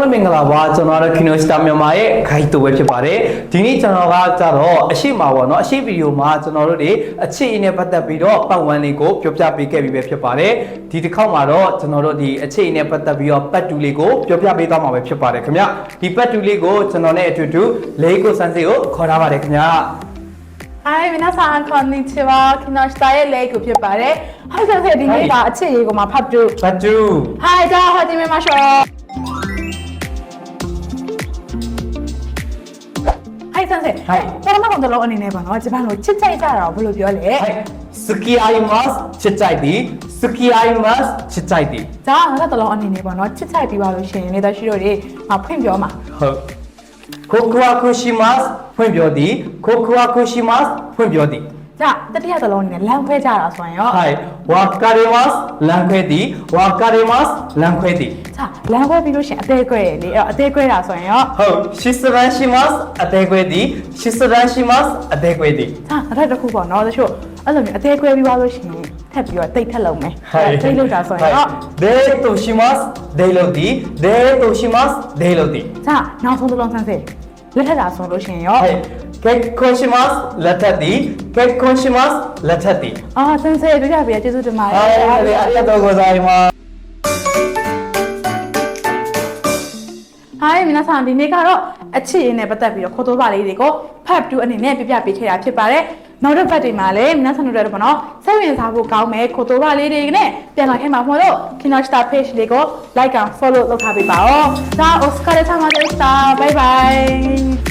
လုံးမင်္ဂလာပါကျွန်တော်တို့ Kino Star မြန်မာရဲ့ guide တူပဲဖြစ်ပါတယ်ဒီနေ့ကျွန်တော်ကကြတော့အရှိမှာပေါ့နော်အရှိဗီဒီယိုမှာကျွန်တော်တို့တွေအခြေအနေနဲ့ပတ်သက်ပြီးတော့ပတ်ဝန်းလေးကိုပြောပြပေးခဲ့ပြီးပဲဖြစ်ပါတယ်ဒီတစ်ခေါက်မှာတော့ကျွန်တော်တို့ဒီအခြေအနေနဲ့ပတ်သက်ပြီးတော့ပတ်တူလေးကိုပြောပြပေးသွားမှာပဲဖြစ်ပါတယ်ခင်ဗျဒီပတ်တူလေးကိုကျွန်တော်နဲ့အတူတူလေးကိုစန်းစီကိုခေါ်ထားပါတယ်ခင်ဗျ はい、皆さんこんにちは。木下へレイクဖြစ်ပါတယ်။はい、先生ဒီနေ့ကအချစ်ရေးကိုမှဖတ်ပြ ပတ်တူ ။はい、じゃあ始 めましょう。はい、先生。はいပထမဆုံးတော့အနေနဲ့ပါနော်။ဂျပန်လိုချစ်ကြိုက်ကြတာကိုဘယ်လိုပြောလဲ はいスキアイマスちっちゃいดีスキアイマスちっちゃいดี ။ဒါကငါကတော့အနေနဲ့ပါနော်။ချစ်ကြိုက်ပြီးပါလို့ရှိရင်လည်းရှိတော့ဒီမဖွင့်ပြောမှာ ဟုတ်コクワクしますဖွင့်ပြောသည်コクワクしますဖွင့်ပြောသည် ။じゃあတတိယသလုံးအနေနဲ့လမ်းခွဲကြတာဆိုရင်ရော はいわかりますလမ်းခွဲသည်わかりますလမ်းခွဲသည် ။じゃあ လမ်းခွဲပြီးလို့ရှင်အသေးခွဲရလေအဲ့တော့အသေးခွဲတာဆိုရင်ရောဟုတ်ရှစ်စရန်ရှိမတ်အသေးခွဲဒီရှစ်စရန်ရှိမတ်အသေးခွဲဒီဟာအထက်တစ်ခုပေါ့နော်တချို့အဲ့လိုမျိုးအသေးခွဲပြီးသွားလို့ရှင်ထပ်ပြီးတော့တိတ်ထက်လုံးမယ်တိတ်လို့တာဆိုရင်တော့ဒေတိုရှိမတ်ဒေလို့ဒီဒေတိုရှိမတ်ဒေလို့ဒီဟာနောက်ဆုံးတစ်လုံးဆန်းစစ်လက်ထက်တာဆိုလို့ရှင်ရောကက်ခွန်ရှိမတ်လက်ထက်ဒီကက်ခွန်ရှိမတ်လက်ထက်ဒီအာဆန်းစစ်တွေ့ရပြီကျေးဇူးတင်ပါတယ်အားလည်းအသက်တော်ကိုစားရပါ အဲ့ဒီမနက်ဆောင်ဒီနေ့ကတော့အချစ်ရင်းနဲ့ပတ်သက်ပြီးတော့ခိုးတိုးပါလေးတွေကိုဖတ်တူအနေနဲ့ပြပြပေးခဲ့တာဖြစ်ပါတယ်နောက်တစ်ပတ်တွေမှာလည်းမနက်ဆောင်တို့တော့ပေါ့နော်စိတ်ဝင်စားဖို့ကောင်းမယ်ခိုးတိုးပါလေးတွေနဲ့ပြန်လာခဲ့မှာမို့လို့ Kinoshita page လေးကို like and follow လုပ်ထားပေးပါဦးဒါ Oscar ရဲ့ဆောင်ပါတဲ့ star bye bye